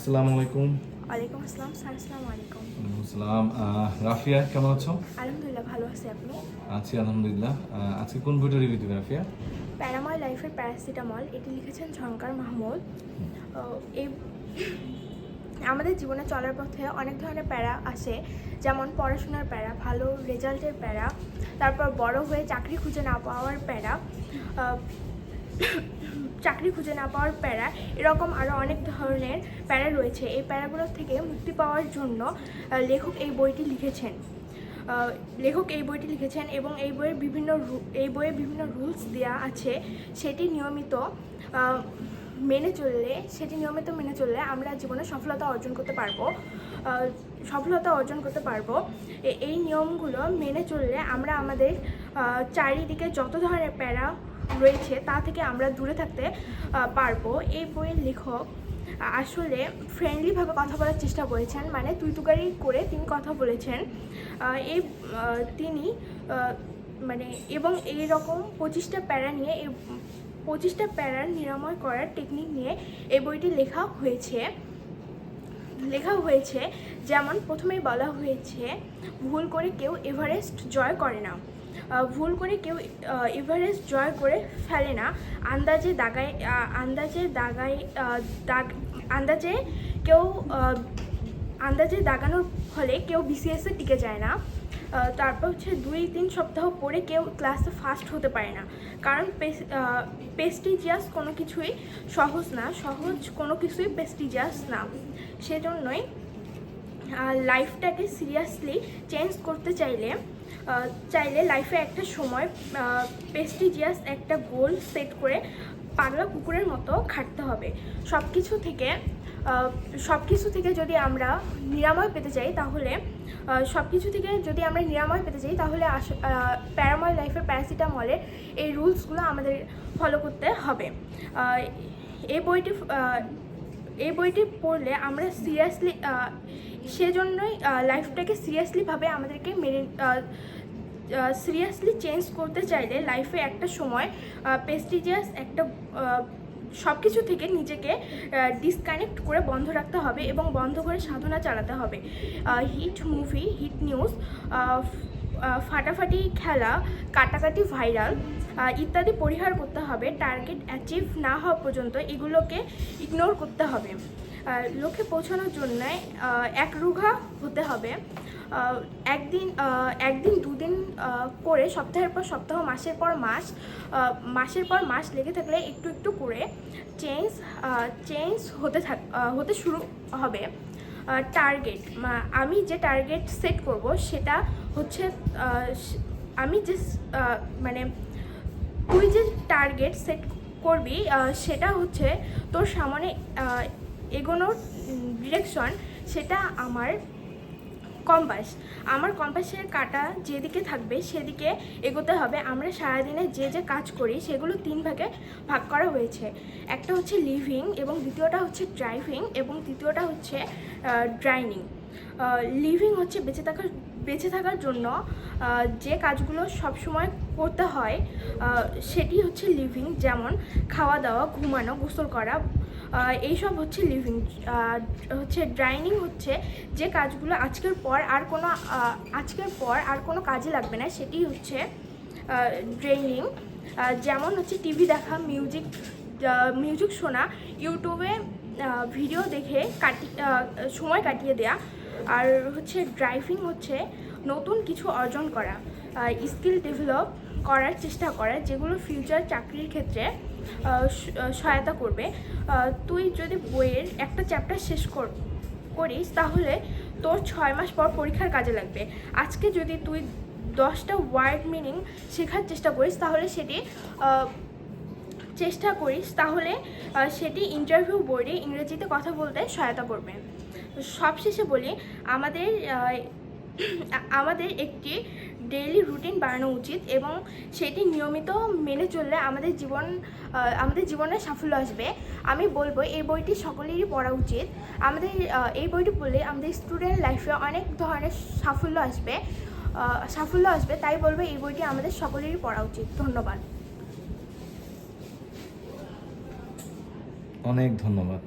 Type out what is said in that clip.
আসসালামু আলাইকুম। ওয়ালাইকুম আসসালাম স্যার আসসালামু আলাইকুম। আসসালাম। রাফিয়া কেমন আছো? আলহামদুলিল্লাহ ভালো আছি। আপনি? আছি আলহামদুলিল্লাহ। আজকে কোন বইটা রিভিউ দিবে রাফিয়া? প্যারাময় লাইফের প্যারাসিটামল এটি লিখেছেন ঝঙ্কার মাহমুদ। এই আমাদের জীবনে চলার পথে অনেক ধরনের প্যারা আসে। যেমন পড়াশোনার প্যারা ভালো রেজাল্টের প্যারা তারপর বড় হয়ে চাকরি খুঁজে না পাওয়ার প্যারা। চাকরি খুঁজে না পাওয়ার প্যারা, এরকম আরও অনেক ধরনের প্যারা রয়েছে। এই প্যারাগুলোর থেকে মুক্তি পাওয়ার জন্য লেখক এই বইটি লিখেছেন। লেখক এই বইটি লিখেছেন এবং এই বইয়ের বিভিন্ন এই বইয়ে বিভিন্ন রুলস দেওয়া আছে। সেটি নিয়মিত মেনে চললে, সেটি নিয়মিত মেনে চললে আমরা জীবনে সফলতা অর্জন করতে পারব। সফলতা অর্জন করতে পারব। এই নিয়মগুলো মেনে চললে আমরা আমাদের চারিদিকে যত ধরনের প্যারা রয়েছে, তা থেকে আমরা দূরে থাকতে পারব। এই বইয়ের লেখক, আসলে ফ্রেন্ডলিভাবে কথা বলার চেষ্টা করেছেন মানে তুই তুকারি করে তিনি কথা বলেছেন। এই তিনি মানে এবং এই রকম পঁচিশটা প্যারা নিয়ে, এই পঁচিশটা প্যারার নিরাময় করার টেকনিক নিয়ে এই বইটি লেখা হয়েছে। লেখা হয়েছে, যেমন প্রথমেই বলা হয়েছে, ভুল করে কেউ এভারেস্ট জয় করে না। ভুল করে কেউ এভারেস্ট জয় করে ফেলে না। আন্দাজে দাগায় আন্দাজে দাগায় দাগ, আন্দাজে কেউ আন্দাজে দাগানোর ফলে কেউ বিসিএসে টিকে যায় না। তারপর হচ্ছে দুই তিন সপ্তাহ পরে কেউ ক্লাসে ফার্স্ট হতে পারে না। কারণ পেস্টিজিয়াস কোনো কিছুই সহজ না, সহজ কোনো কিছুই পেস্টিজিয়াস না। সেজন্যই লাইফটাকে সিরিয়াসলি চেঞ্জ করতে চাইলে চাইলে লাইফে একটা সময় পেস্টিজিয়াস একটা গোল সেট করে পাগলা কুকুরের মতো খাটতে হবে। সব কিছু থেকে সব কিছু থেকে যদি আমরা নিরাময় পেতে চাই তাহলে সব কিছু থেকে যদি আমরা নিরাময় পেতে চাই তাহলে আহ, লাইফের প্যারাসিটামলের এই রুলসগুলো আমাদের ফলো করতে হবে। এই বইটি এই বইটি পড়লে আমরা সিরিয়াসলি সেজন্যই লাইফটাকে সিরিয়াসলিভাবে আমাদেরকে মেনে সিরিয়াসলি চেঞ্জ করতে চাইলে লাইফে একটা সময় পেস্টিজিয়াস একটা সব কিছু থেকে নিজেকে ডিসকানেক্ট করে বন্ধ রাখতে হবে এবং বন্ধ করে সাধনা চালাতে হবে। হিট মুভি হিট নিউজ ফাটাফাটি খেলা, কাটাকাটি ভাইরাল ইত্যাদি পরিহার করতে হবে টার্গেট অ্যাচিভ না হওয়া পর্যন্ত এগুলোকে ইগনোর করতে হবে। লক্ষ্যে পৌঁছানোর জন্য একরুঘা হতে হবে। একদিন একদিন দুদিন করে সপ্তাহের পর সপ্তাহ, মাসের পর মাস মাসের পর মাস লেগে থাকলে একটু একটু করে চেঞ্জ চেঞ্জ হতে থাক হতে শুরু হবে। টার্গেট আমি যে টার্গেট সেট করব সেটা হচ্ছে আমি যে মানে তুই যে টার্গেট সেট করবি সেটা হচ্ছে তোর সামনে এগোনোর ডিরেকশন সেটা আমার কম্পাস আমার কম্পাসের কাটা যেদিকে থাকবে সেদিকে এগোতে হবে। আমরা সারাদিনে যে যে কাজ করি সেগুলো তিন ভাগে ভাগ করা হয়েছে। একটা হচ্ছে লিভিং এবং দ্বিতীয়টা হচ্ছে ড্রাইভিং এবং তৃতীয়টা হচ্ছে ড্রাইনিং লিভিং হচ্ছে বেঁচে থাকার বেঁচে থাকার জন্য যে কাজগুলো সবসময় করতে হয় সেটি হচ্ছে লিভিং যেমন খাওয়া দাওয়া, ঘুমানো, গোসল করা এইসব হচ্ছে লিভিং হচ্ছে ড্রাইনিং হচ্ছে যে কাজগুলো আজকের পর আর কোনো আজকের পর আর কোনো কাজে লাগবে না, সেটি হচ্ছে ড্রেনিং যেমন হচ্ছে টিভি দেখা মিউজিক মিউজিক শোনা ইউটিউবে ভিডিও দেখে কাটি সময় কাটিয়ে দেয়া, আর হচ্ছে ড্রাইভিং হচ্ছে নতুন কিছু অর্জন করা স্কিল ডেভেলপ করার চেষ্টা করা, যেগুলো ফিউচার চাকরির ক্ষেত্রে সহায়তা করবে। তুই যদি বইয়ের একটা চ্যাপ্টার শেষ কর, করিস, তাহলে তোর ছয় মাস পর পরীক্ষার কাজে লাগবে। আজকে যদি তুই দশটা ওয়ার্ড মিনিং শেখার চেষ্টা করিস, তাহলে সেটি চেষ্টা করিস, তাহলে সেটি ইন্টারভিউ বোর্ডে ইংরেজিতে কথা বলতে সহায়তা করবে। সবশেষে বলি, আমাদের আমাদের একটি ডেইলি রুটিন বানানো উচিত এবং সেটি নিয়মিত মেনে চললে আমাদের জীবন আমাদের জীবনে সাফল্য আসবে। আমি বলব, এই বইটি সকলেরই পড়া উচিত। আমাদের এই বইটি পড়লে আমাদের স্টুডেন্ট লাইফে অনেক ধরনের সাফল্য আসবে সাফল্য আসবে। তাই বলব, এই বইটি আমাদের সকলেরই পড়া উচিত। ধন্যবাদ। অনেক ধন্যবাদ।